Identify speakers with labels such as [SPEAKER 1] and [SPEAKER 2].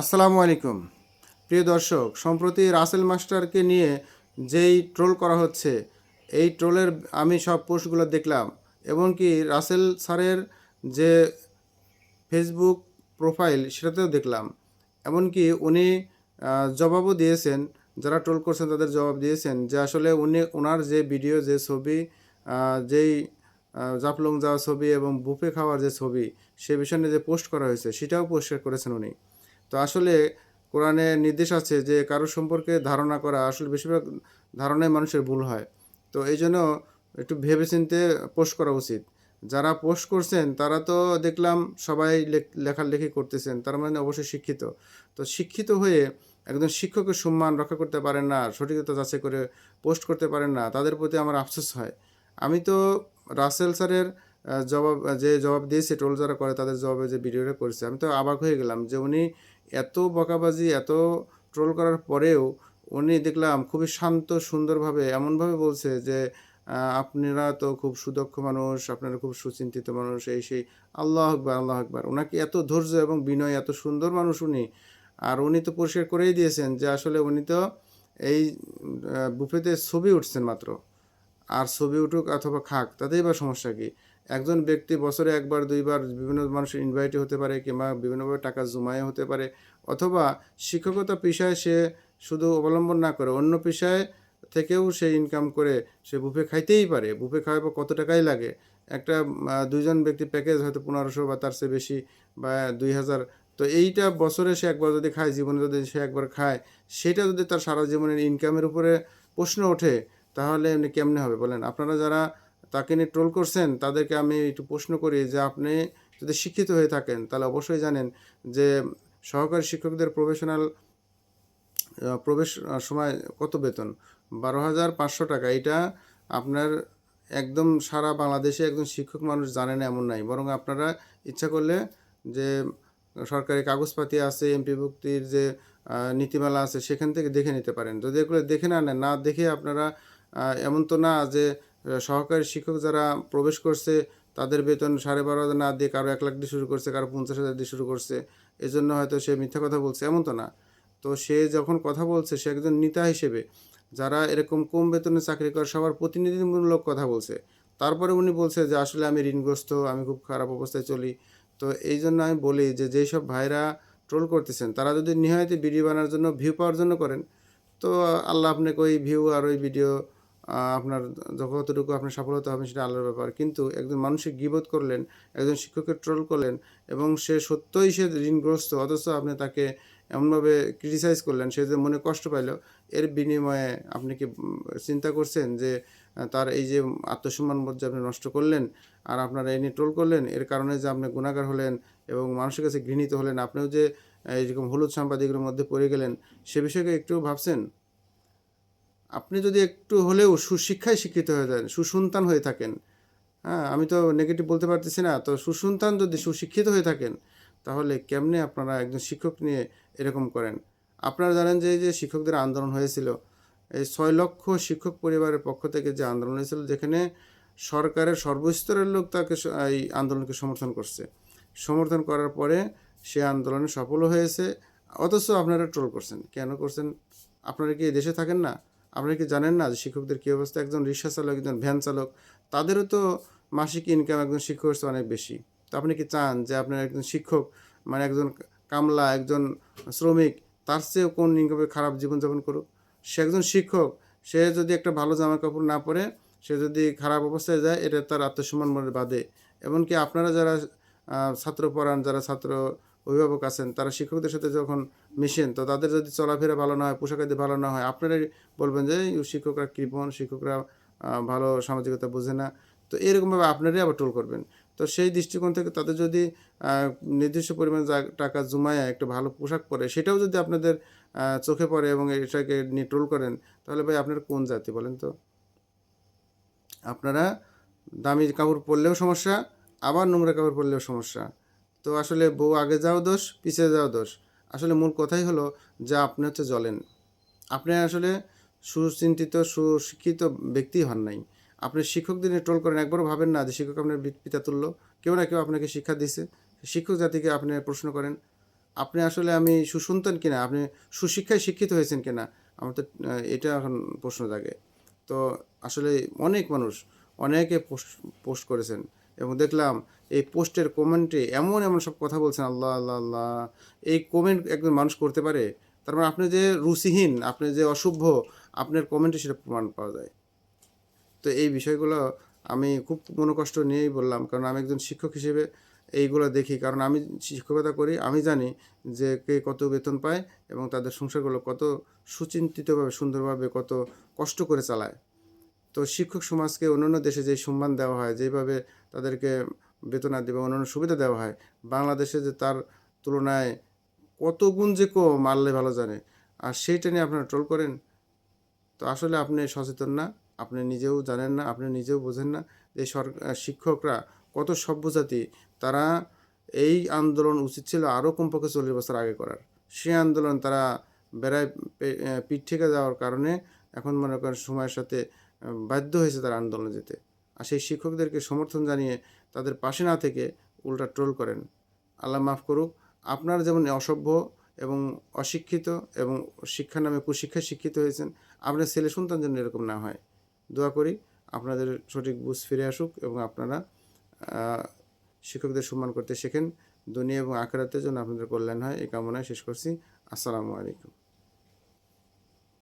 [SPEAKER 1] আসসালামু আলাইকুম। প্রিয় দর্শক, সম্প্রতি রাসেল মাস্টারকে নিয়ে যেই ট্রোল করা হচ্ছে, এই ট্রোলের আমি সব পোস্টগুলো দেখলাম এমনকি রাসেল স্যারের যে ফেসবুক প্রোফাইল সেটাতেও দেখলাম। এমনকি উনি জবাবও দিয়েছেন, যারা ট্রোল করছেন তাদের জবাব দিয়েছেন যে আসলে উনি, ওনার যে ভিডিও, যে ছবি যেই জাফলং যাওয়া ছবি এবং বুফে খাওয়ার যে ছবি, সে বিষয় যে পোস্ট করা হয়েছে, সেটাও পরিষ্কার করেছেন উনি। তো আসলে কোরআনে নির্দেশ আছে যে কারও সম্পর্কে ধারণা করা আসলে বেশিরভাগ ধারণায় মানুষের ভুল হয়। তো এই জন্য একটু ভেবেচিন্তে পোস্ট করা উচিত। যারা পোস্ট করছেন, তারা তো দেখলাম সবাই লেখ- লেখালেখি করতেছেন, তার মানে অবশ্যই শিক্ষিত। তো শিক্ষিত হয়ে একজন শিক্ষকের সম্মান রক্ষা করতে পারেন না, সঠিকতা যাচাই করে পোস্ট করতে পারেন না, তাদের প্রতি আমার আফসোস হয়। আমি তো রাসেল স্যারের জবাব, যে জবাব দিয়েছে, টোল যারা করে তাদের জবাবে যে ভিডিওটা করেছে, আমি তো অবাক হয়ে গেলাম যে উনি এত বকাবাজি, এত ট্রোল করার পরেও উনি দেখলাম খুবই শান্ত, সুন্দরভাবে এমনভাবে বলছে যে আপনারা তো খুব সুদক্ষ মানুষ, আপনারা খুব সুচিন্তিত মানুষ, এই সেই, আল্লাহ আকবার আল্লাহ আকবার। ওনাকে এত ধৈর্য এবং বিনয়, এত সুন্দর মানুষ উনি। আর উনি তো পরিষ্কার করেই দিয়েছেন যে, আসলে উনি তো এই বুফেতে ছবি উঠছেন মাত্র। আর ছবি উঠুক অথবা খাক, তাতেই বা সমস্যা কি? একজন ব্যক্তি বছরে একবার, দুইবার বিভিন্ন মানুষের ইনভাইটে হতে পারে কিংবা বিভিন্নভাবে টাকা জমায়ে হতে পারে অথবা শিক্ষকতা পেশায় সে শুধু অবলম্বন না করে অন্য পেশায় থেকেও সে ইনকাম করে সে বুফে খাইতেই পারে। বুফে খাওয়ার পর কত টাকাই লাগে? একটা দুইজন ব্যক্তি প্যাকেজ হয়তো পনেরোশো বা তার চেয়ে বেশি বা দুই হাজার তো এইটা বছরে সে একবার যদি খায়, জীবনে যদি সে একবার খায়, সেটা যদি তার সারা জীবনের ইনকামের উপরে প্রশ্ন ওঠে, তাহলে এমনি কেমনে হবে বলেন? আপনারা যারা তাকে নিয়ে ট্রোল করছেন, তাদেরকে আমি একটু প্রশ্ন করি যে আপনি যদি শিক্ষিত হয়ে থাকেন, তাহলে অবশ্যই জানেন যে সহকারী শিক্ষকদের প্রফেশনাল প্রবেশ সময় কত বেতন? বারো হাজার পাঁচশো টাকা। এটা আপনার একদম সারা বাংলাদেশে একজন শিক্ষক মানুষ জানে না এমন নাই। বরং আপনারা ইচ্ছা করলে যে সরকারি কাগজপাতি আছে, এমপি ভুক্তির যে নীতিমালা আছে, সেখান থেকে দেখে নিতে পারেন। যদি এগুলো দেখে না না দেখে আপনারা এমন তো না যে সহকারী শিক্ষক যারা প্রবেশ করছে, তাদের বেতন সাড়ে বারো হাজার না দিয়ে কারও এক লাখ দিয়ে শুরু করছে, কারও পঞ্চাশ হাজার দিয়ে শুরু করছে। এজন্য হয়তো সে মিথ্যা কথা বলছে, এমন তো না। তো সে যখন কথা বলছে, সে একজন নেতা হিসেবে, যারা এরকম কম বেতনে চাকরি করে, সবার প্রতিনিধিমূলক কথা বলছে। তারপরে উনি বলছে যে, আসলে আমি ঋণগ্রস্ত, আমি খুব খারাপ অবস্থায় চলি। তো এই জন্য আমি বলি যে, যেই সব ভাইরা ট্রোল করতেছেন, তারা যদি নিহায়তে ভিডিও বানার জন্য ভিউ পাওয়ার জন্য করেন, তো আল্লাহ আপনাকে ওই ভিউ আর ওই ভিডিও আপনার যতটুকু আপনার সফলতা হবে সেটা আল্লাহর ব্যাপার। কিন্তু একজন মানুষের গিবোধ করলেন, একজন শিক্ষকের ট্রোল করলেন এবং সে সত্যই সে ঋণগ্রস্ত, অথচ আপনি তাকে এমনভাবে ক্রিটিসাইজ করলেন, সে যে মনে কষ্ট পাইল, এর বিনিময়ে আপনি কি চিন্তা করছেন যে তার এই যে আত্মসম্মান বোধ যে আপনি নষ্ট করলেন আর আপনারা এই নিয়ে ট্রোল করলেন, এর কারণে যে আপনি গুণাগার হলেন এবং মানুষের কাছে ঘৃণিত হলেন, আপনিও যে এইরকম হলুদ সাংবাদিকের মধ্যে পড়ে গেলেন, সে বিষয়ে একটু ভাবছেন? আপনি যদি একটু হলেও সুশিক্ষায় শিক্ষিত হয়ে যান, সুসন্তান হয়ে থাকেন হ্যাঁ আমি তো নেগেটিভ বলতে পারতেছি না, তো সুসন্তান যদি সুশিক্ষিত হয়ে থাকেন, তাহলে কেমনে আপনারা একজন শিক্ষক নিয়ে এরকম করেন? আপনারা জানেন যে এই যে শিক্ষকদের আন্দোলন হয়েছিল, এই ছয় লক্ষ শিক্ষক পরিবারের পক্ষ থেকে যে আন্দোলন হয়েছিল, যেখানে সরকারের সর্বস্তরের লোক তাকে এই আন্দোলনকে সমর্থন করছে। সমর্থন করার পরে সে আন্দোলনে সফল হয়েছে, অথচ আপনারা ট্রোল করছেন। কেন করছেন? আপনারা কি দেশে থাকেন না? আপনারা কি জানেন না যে শিক্ষকদের কী অবস্থা? একজন রিক্সা চালক, একজন ভ্যান চালক, তাদেরও তো মাসিক ইনকাম একজন শিক্ষক হচ্ছে অনেক বেশি। তো আপনি কি চান যে আপনার একজন শিক্ষক মানে একজন কামলা, একজন শ্রমিক, তার চেয়েও কোন ইনকামে খারাপ জীবনযাপন করুক? সে একজন শিক্ষক, সে যদি একটা ভালো জামা কাপড় না পরে, সে যদি খারাপ অবস্থায় যায়, এটা তার আত্মসম্মান মনে বাদে এমনকি আপনারা যারা ছাত্র পড়ান, যারা ছাত্র অভিভাবক আছেন, তারা শিক্ষকদের সাথে যখন মিশেন, তো তাদের যদি চলাফেরা ভালো না হয়, পোশাক পোশাকাদি ভালো না হয়, আপনারাই বলবেন যে শিক্ষকরা কৃপণ শিক্ষকরা ভালো সামাজিকতা বোঝে না। তো এরকমভাবে আপনারাই আবার টোল করবেন। তো সেই দৃষ্টিকোণ থেকে তাদের যদি নির্দিষ্ট পরিমাণ টাকা জমায়, একটা ভালো পোশাক পরে, সেটাও যদি আপনাদের চোখে পড়ে এবং এটাকে নিয়ে টোল করেন, তাহলে ভাই আপনার কোন জাতি বলেন তো? আপনারা দামি কাপড় পরলেও সমস্যা, আবার নোংরা কাপড় পরলেও সমস্যা। তো আসলে বউ আগে যাও দোষ পিছিয়ে যাও দোষ। আসলে মূল কথাই হলো, যে আপনি হচ্ছে জ্বলেন। আপনি আসলে সুচিন্তিত, সুশিক্ষিত ব্যক্তি হন নাই। আপনি শিক্ষকদের নিয়ে ট্রোল করেন, একবারও ভাবেন না যে শিক্ষক আপনার পিতা তুল্য। কেউ না কেউ আপনাকে শিক্ষা দিছে। শিক্ষক জাতিকে আপনি প্রশ্ন করেন, আপনি আসলে আমি সুসন্তান কিনা? আপনি সুশিক্ষায় শিক্ষিত হয়েছেন কিনা? আমার তো এটা এখন প্রশ্ন জাগে। তো আসলে অনেক মানুষ অনেকে পোস্ট পোস্ট করেছেন। এবং দেখলাম এই পোস্টের কমেন্টে এমন এমন সব কথা বলছেন, আল্লাহ আল্লাহ আল্লাহ। এই কমেন্ট একজন মানুষ করতে পারে, তার মানে আপনি যে রুচিহীন, আপনি যে অসভ্য, আপনার কমেন্টে সেটা প্রমাণ পাওয়া যায়। তো এই বিষয়গুলো আমি খুব মনোকষ্ট নিয়েই বললাম, কারণ আমি একজন শিক্ষক হিসেবে এইগুলো দেখি, কারণ আমি শিক্ষকতা করি, আমি জানি যে কে কত বেতন পায় এবং তাদের সংসারগুলো কত সুচিন্তিতভাবে, সুন্দরভাবে, কত কষ্ট করে চালায়। তো শিক্ষক সমাজকে অন্যান্য দেশে যে সম্মান দেওয়া হয়, যেভাবে তাদেরকে বেতনাদি বা অন্যান্য সুবিধা দেওয়া হয়, বাংলাদেশে যে তার তুলনায় কত গুণ যে কম মারলে ভালো জানে। আর সেইটা নিয়ে আপনারা ট্রোল করেন, তো আসলে আপনি সচেতন না, আপনি নিজেও জানেন না, আপনি নিজেও বোঝেন না যে সরকার শিক্ষকরা কত সভ্যজাতি, তারা এই আন্দোলন উচিত ছিল আরও কমপক্ষে চল্লিশ বছর আগে করার। সেই আন্দোলন তারা বেড়ায় পিঠ থেকে যাওয়ার কারণে এখন মনে করেন সময়ের সাথে বাধ্য হয়েছে তারা আন্দোলনে যেতে। আর সেই শিক্ষকদেরকে সমর্থন জানিয়ে তাদের পাশে না থেকে উল্টা ট্রোল করেন। আল্লাহ মাফ করুক, আপনার যেমন অসভ্য এবং অশিক্ষিত এবং শিক্ষার নামে কুশিক্ষায় শিক্ষিত হয়েছেন, আপনার ছেলে সন্তান যেন এরকম না হয়। দোয়া করি আপনাদের সঠিক বুঝ ফিরে আসুক এবং আপনারা শিক্ষকদের সম্মান করতে শেখেন। দুনিয়া এবং আখেরাতের জন্য আপনাদের কল্যাণ হয়। এই কামনায় শেষ করছি। আসসালামু আলাইকুম।